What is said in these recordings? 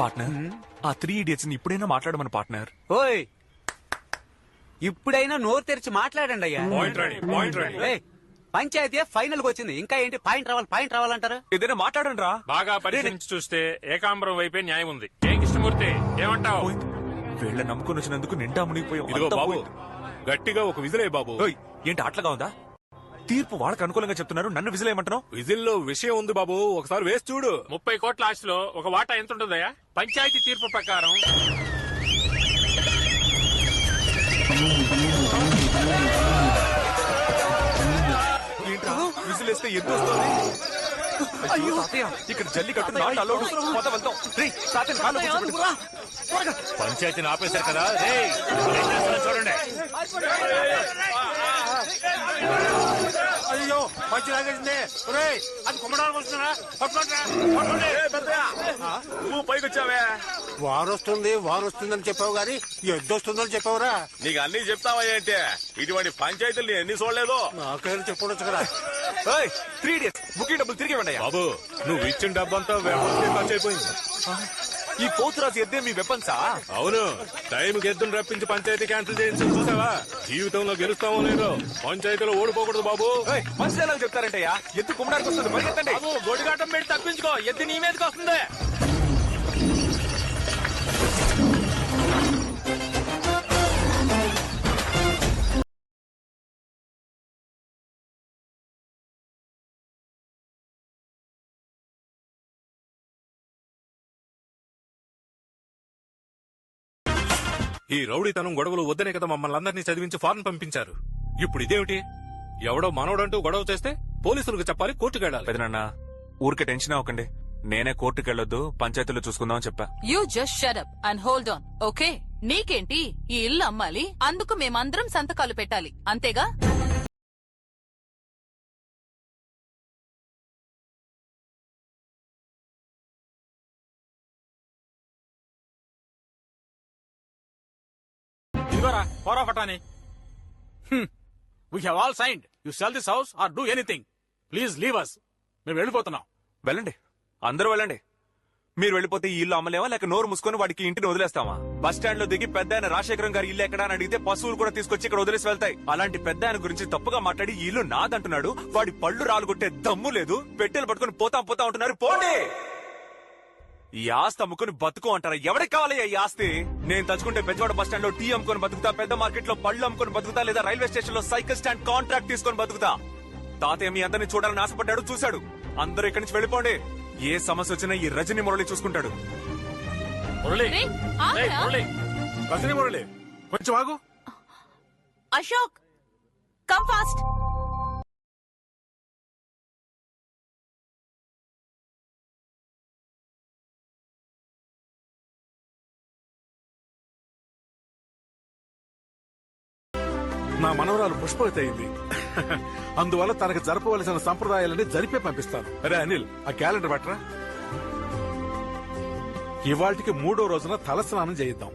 Partner? ఆ three ఇడియట్స్ని ఇప్పుడైనా మాట్లాడమని పార్ట్నర్. ఓయ్! ఇప్పుడైనా నోరు తెరిచి మాట్లాడండి అయ్యా. పాయింట్ రాణి పాయింట్ రాణి ఏయ్, పంచాయతీ ఫైనల్కి వచ్చింది. ఇంకా ఏంటి? పాయింట్ రావాలి పాయింట్ రావాలంటారు? ఏదైనా మాట్లాడండి రా. బాగా పరిశీలించి చూస్తే ఏకాంబరం వైపే న్యాయం ఉంది. ఏం కృష్ణమూర్తి ఏమంటావు? పోయింది. వీళ్ళ నమ్ముకొని వచ్చినందుకు నిండా మునిగిపోయాం ఇదిగో అంతా బాబు పోయింది. గట్టిగా ఒక విజిలే బాబు. ఓయ్, ఏంటి ఆటలుగా ఉందా? తీర్పు వాళ్ళకి అనుకూలంగా చెప్తున్నారు. నన్ను విజిలేయమంటున్నావు విజిల్లో విషయం ఉంది బాబు. ఒకసారి వేసి చూడు. ముప్పై కోట్ల ఆస్తిలో ఒక వాటా ఎంత ఉంటుందయ్యా? పంచాయతీ తీర్పు ప్రకారం. ఏంట్రా? ఎద్దు వస్తుంది? అయ్యో. తాతయ్య ఇక్కడ జల్లికట్టు నాటు అల్లుడు మొత్త వెళ్తాం. రేయ్ తాతయ్య కాళ్ళు కూర్చోబెట్టు. పంచాయతీని ఆపేశారు కదా. రేయ్, ఏం చేస్తున్నారో చూడండి. అయ్యో మంచి లాగేసింది ఒరేయ్, అది కుమ్మడానికి వస్తున్నారా. నువ్వు పైకి వచ్చావే వారొస్తుంది వారొస్తుందని చెప్పావు గాని ఎద్దొస్తుందని చెప్పావురా. నీకు అన్ని చెప్తావా ఏంటి? ఇటువంటి పంచాయతీలు నేను ఎన్ని చూడలేదు. నాకైనా చెప్పొచ్చు కదా. త్రీ డేస్ బుకింగ్ డబ్బులు తిరిగి. బాబు నువ్వు ఇచ్చిన డబ్బంతా అయిపోయింది. ఈ పోతురాజు ఎద్దే మీ వెపన్సా? అవును. టైం గెద్దును రప్పించి పంచాయతీ క్యాన్సిల్ చేయించి చూసావా? జీవితంలో గెలుస్తామో లేదో పంచాయతీలో ఓడిపోకూడదు బాబు. మనుషులు ఎలా చెప్తారంటయ్యా? ఎద్దు కుమ్మడానికి వస్తుంది పరిగెత్తండి బాబు గొడిగాటం పెట్టి తప్పించుకో. ఎద్దు నీ మీదకి వస్తుంది. ఈ రౌడీతనం గొడవలు వద్దనే కదా మమ్మల్ని అందరినీ చదివించి ఫారెన్ పంపించారు. ఇప్పుడు ఇదేమిటి? ఎవడో మనోడంటూ గొడవ చేస్తే పోలీసులకు చెప్పాలి కోర్టుకు వెళ్ళాలి. పెదనన్న ఊరికే టెన్షన్ అవ్వకండి. నేనే కోర్టుకు వెళ్ళొద్దు పంచాయతీలో చూసుకుందామని చెప్పా. You just shut up and hold on okay నీకేంటి? ఈ ఇల్లు అమ్మాలి అందుకు మేమందరం సంతకాలు పెట్టాలి అంతేగా? ఇదిగోరా పోరా we have all signed you sell this house or do anything please leave us మేము వెళ్ళిపోతున్నాం. వెళ్ళండి. అందరూ వెళ్ళండి. మీరు వెళ్ళిపోతే ఈ ఇల్లు అమ్మలేమా? లేక నోరు మూసుకొని వాడికి ఇంటిని వదిలేస్తామా? బస్ స్టాండ్లో దిగి పెద్ద ఆయన రాజశేఖరం గారి ఇల్లు ఎక్కడా అని అడిగితే పశువులు కూడా తీసుకొచ్చి ఇక్కడ వదిలేసి వెళ్తాయి. అలాంటి పెద్ద ఆయన గురించి తప్పుగా మాట్లాడి ఈ ఇల్లు నాదంటున్నాడు. వాడి పళ్ళు రాలుగొట్టే దమ్ము లేదు. పెట్టెలు పట్టుకొని పోతా పోతా ఉంటున్నారు పోండి! ఈ ఆస్తి అమ్ముకుని బతుకు అంటారా? ఎవరికి కావాలి ఈ ఆస్తి? నేను తలుచుకుంటే పెద్దవాడ బస్ స్టాండ్లో టీ అమ్ముకొని బతుకుతా పెద్ద మార్కెట్లో పళ్ళు అమ్ముకొని బతుకుతా లేదా రైల్వే స్టేషన్లో సైకిల్ స్టాండ్ కాంట్రాక్ట్ తీసుకొని బతుకుతా. తాతయ్య మీ అందరిని చూడాలని ఆశపడ్డాడు చూశాడు. అందరూ ఇక్కడి నుంచి వెళ్ళిపోండి. ఏ సమస్య వచ్చినా ఈ రజని మురళి చూసుకుంటాడు. మురళి. మురళి. రజనీ మురళి కొంచెం ఆగు. అశోక్ కమ్ ఫాస్ట్ నా మనవరాలు పుష్పవతి అయింది అందువల్ల తనకు జరపవలసిన సంప్రదాయాలన్నీ జరిపే పంపిస్తాను. అరే అనిల్ ఆ క్యాలెండర్ పట్రా ఇవాళకి మూడో రోజున తలస్నానం చేయిద్దాం.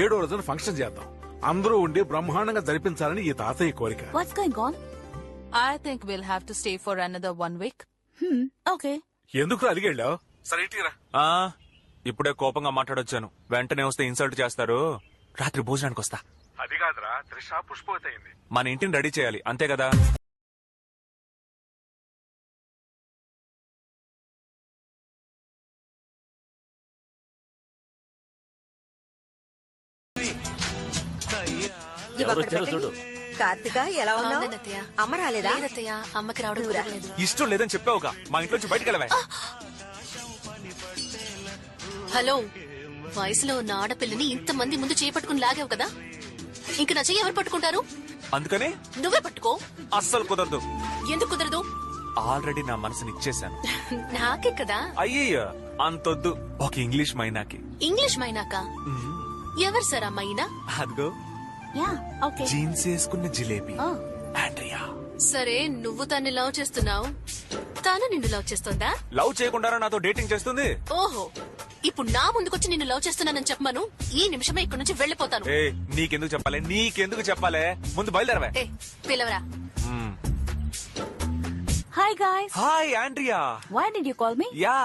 ఏడో రోజున ఫంక్షన్ చేద్దాం. అందరూ ఉండి బ్రహ్మాండంగా జరిపించాలని ఈ తాతయ్య కోరిక? I think will have to stay for another one week okay. ఎందుకు అడిగెళ్ళావు సరే ఇటీరా ఆ ఇప్పుడే కోపంగా మాట్లాడొచ్చాను. వెంటనే వస్తే ఇన్సల్ట్ చేస్తారు. రాత్రి భోజనానికి వస్తా అది కాదురా త్రిష పుష్పవతి అయింది మన ఇంటిని రెడీ చేయాలి అంతే కదా? కార్తిక ఎలా ఉన్నావు? బాగున్నానత్తయ్య. అమ్మ రాలేదా? లేదత్తయ్య అమ్మకి రావడం కుదరలేదు. ఇష్టం లేదని చెప్పావుగా మా ఇంట్లోంచి బయటికి వెళ్ళవే. హలో వయసులో ఉన్న ఆడపిల్లని ఇంతమంది ముందు చేపట్టుకుని లాగావు కదా? ఇంక నా చెయ్యి ఎవరు పట్టుకుంటారు? అందుకని? నువ్వే పట్టుకో. అస్సలు కుదరదు. ఎందుకు కుదరదు? ఆల్రెడీ నా మనసుని ఇచ్చేశాను. నాకే కదా? అయ్యయ్య అంతొద్దు. ఒక ఇంగ్లీష్ మైనాకి. ఇంగ్లీష్ మైనాక? ఎవరు సార్ ఆ మైనా? అదిగో. Yeah okay. జీన్స్ వేసుకున్న జిలేబీ. ఆ. ఆండ్రియా. సరే నువ్వు తన్ని లవ్ చేస్తున్నావు. తాను నిన్ను లవ్ చేస్తోందా? లవ్ చేయకుండా నాతో డేటింగ్ చేస్తుంది. ఓహో. ఇప్పుడు నా ముందుకొచ్చి నిన్ను లవ్ చేస్తున్నానని చెప్పమను? ఈ నిమిషమే ఇక్కడి నుంచి వెళ్ళిపోతాను. ఏ నీకెందుకు చెప్పాలి? నీకెందుకు చెప్పాలి? ముందు బయలుదేరవే. ఏ పిలవరా. మ్మ్. Hi guys. Hi Andrea Why did you call me? Yeah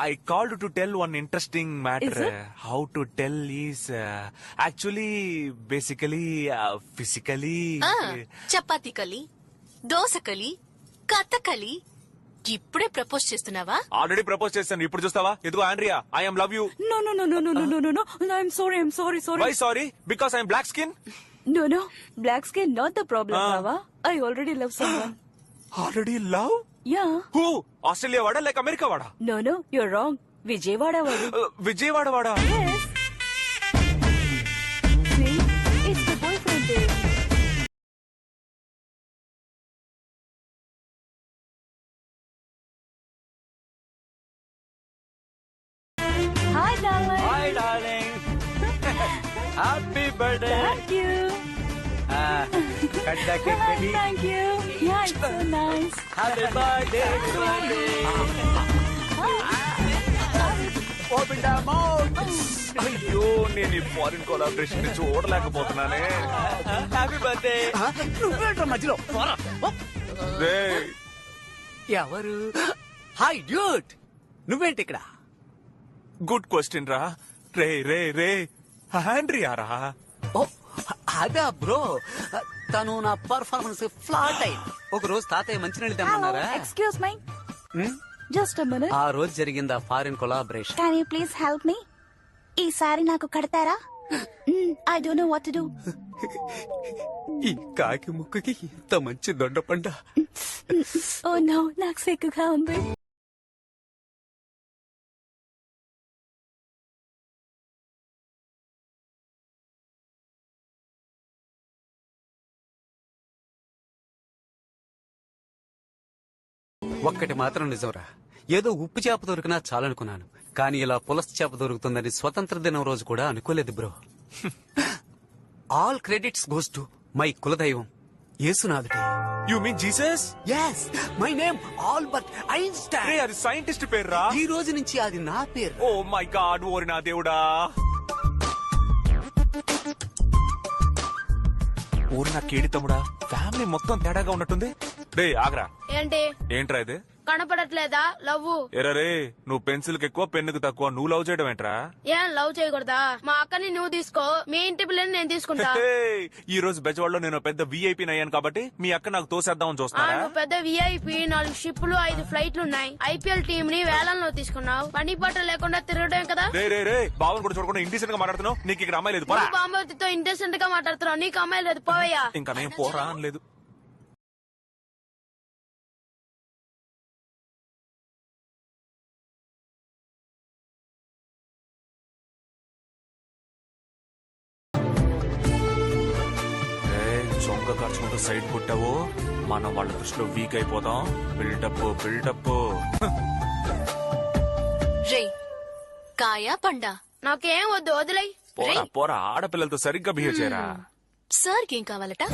I called to tell one interesting Is matter it? How to tell is actually basically physically ఆ, చపాతీ కలి దోశ కలి కథకలి ఇప్పుడే ప్రపోజ్ చేస్తున్నావా? ఆల్రెడీ ప్రపోజ్ చేస్తాను ఇప్పుడు చూస్తావా? ఎందుకు Andrea I am love you no no no no no no no no no I'm sorry I'm sorry sorry why sorry because I'm black skin no no black skin not the problem బావా I already love someone already love yeah who Australia వాడా like America వాడా? No no you are wrong Vijayawada వాడు uh, Vijayawada వాడా? Happy birthday Thank you. Cut the cake baby Thank you. Yeah, it's so nice. Happy birthday open the mouth అయ్యో నేను ఈ foreign collaboration చూడలేకపోతున్నానే. Happy birthday నువ్వేంట్రా మధ్యలో? పోరా. ఓ. రేయ్, ఎవరు? Hi dude. నువ్వేంటి ఇక్కడ? గుడ్ క్వశ్చన్ రా. రే రే రే ఆండ్రియా రా ఓ అదా బ్రో తను నా పర్ఫార్మెన్స్ ఫ్లాట్ అయింది ఒక రోజు తాతయ్య మంచినీళ్ళు. తెమ్మన్నారా. Hmm? Just a minute. ఆ రోజు జరిగింది ఆ foreign collaboration Can you please help me? ఈసారి నాకు కడతారా I don't know what to do ఈ కాకి ముక్కుకి ఇంత మంచి దొండపండ ఓ నో నాకు సిగ్గుగా ఉంది ఒక్కటి మాత్రం నిజంరా. ఏదో ఉప్పు చేప దొరికినా చాలనుకున్నాను. కానీ ఇలా పులస చేప దొరుకుతుందని స్వతంత్ర దినం రోజు కూడా అనుకోలేదు bro. All credits goes to my కులదైవం యేసునాథుడే. You mean Jesus yes my name Albert Ray Einstein అది సైంటిస్ట్ పేరు రా ఈ రోజు నుంచి అది నా పేరు. ఓ మై గాడ్ ఓరి నా దేవుడా. ఓరి నా కేడి తమ్ముడా ఫ్యామిలీ మొత్తం తేడాగా ఉన్నట్టుంది. రే ఆగరా. ఏంటి? ఏంట్రా ఇది? కనపడట్లేదా? లవ్వు. ఎరా రే నువ్వు పెన్సిల్కి ఎక్కువ పెన్నుకు తక్కువ. నువ్వు లవ్ చేయడం ఏంట్రా? ఏం లవ్ చేయకూడదా? మా అక్కని నువ్వు తీసుకో. మీ ఇంటి పిల్లని నేను తీసుకుంటా. ఈ రోజు బెజవాడలో నేను పెద్ద విఐపి అయ్యాను కాబట్టి మీ అక్క నాకు తోసేద్దామని నువ్వు పెద్ద విఐపి నాలుగు షిప్లు ఐదు ఫ్లైట్లు ఉన్నాయి ఐపీఎల్ టీం ని వేలంలో తీసుకున్నావు. పని పాట లేకుండా తిరగడం కదా? రే రే రే బావని కూడా చూడకుండా ఇండిసెంట్గా మాట్లాడుతున్నావు. నీకు ఇక్కడ అమ్మాయి లేదు. బామ్మతితో ఇంటెసెంట్గా మాట్లాడుతున్నావు. నీకు అమ్మాయి లేదు. పోవయ్యా. ఇంకా నేను పోరా లేదు ఖర్చుకుంటూ సైడ్ కొట్టావు మనం వాళ్ళ దృష్టిలో వీక్ అయిపోతాం. బిల్డప్ బిల్డప్ రే కాయ పండా? నాకేం వద్దు వదిలై పోరా పోరా ఆడపిల్లలతో సరిగ్గా బిహేవ్ చేయరా? సార్కి ఏం కావాలట?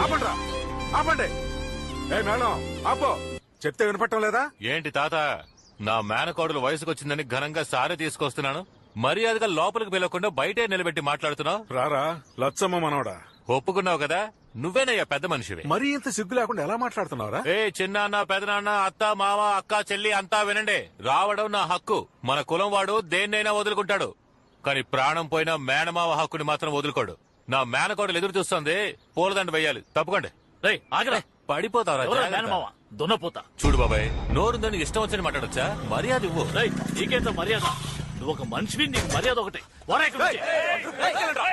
ఆపండ్రా. ఆపండి. ఏ మేడం ఆపో. చెప్తే వినపట్టం లేదా? ఏంటి తాత నా మేనకోడలు వయసుకొచ్చిందని ఘనంగా సారి తీసుకొస్తున్నాను. మర్యాదగా లోపలికి పిలవకుండా బయటే నిలబెట్టి మాట్లాడుతున్నావు. రారా లచ్చమ్మ మనవడా. ఒప్పుకున్నావు కదా నువ్వేనయ్యా పెద్ద మనిషివి. మరీ ఇంత సిగ్గు లేకుండా ఎలా మాట్లాడుతున్నావురా? ఏ చిన్నాన్న పెదనాన్న అత్త మామ అక్క చెల్లి అంతా వినండి. రావడం నా హక్కు. మన కులం వాడు దేన్నైనా వదులుకుంటాడు. కానీ ప్రాణం పోయిన మేనమావ హక్కుని మాత్రం వదులుకోడు. నా మేనకోడలు ఎదురు చూస్తుంది పూలదండ వెయ్యాలి తప్పకండి పడిపోతారా దున్నపోతా చూడు బాబాయ్ నోరుందని ఇష్టం వచ్చని మాట్లాడొచ్చా మర్యాద ఇవ్వు నీకేంత మర్యాద నువ్వు ఒక మనిషివి నీకు మర్యాద ఒకటి ఇక్కడి నుంచి. వీళ్ళెవరా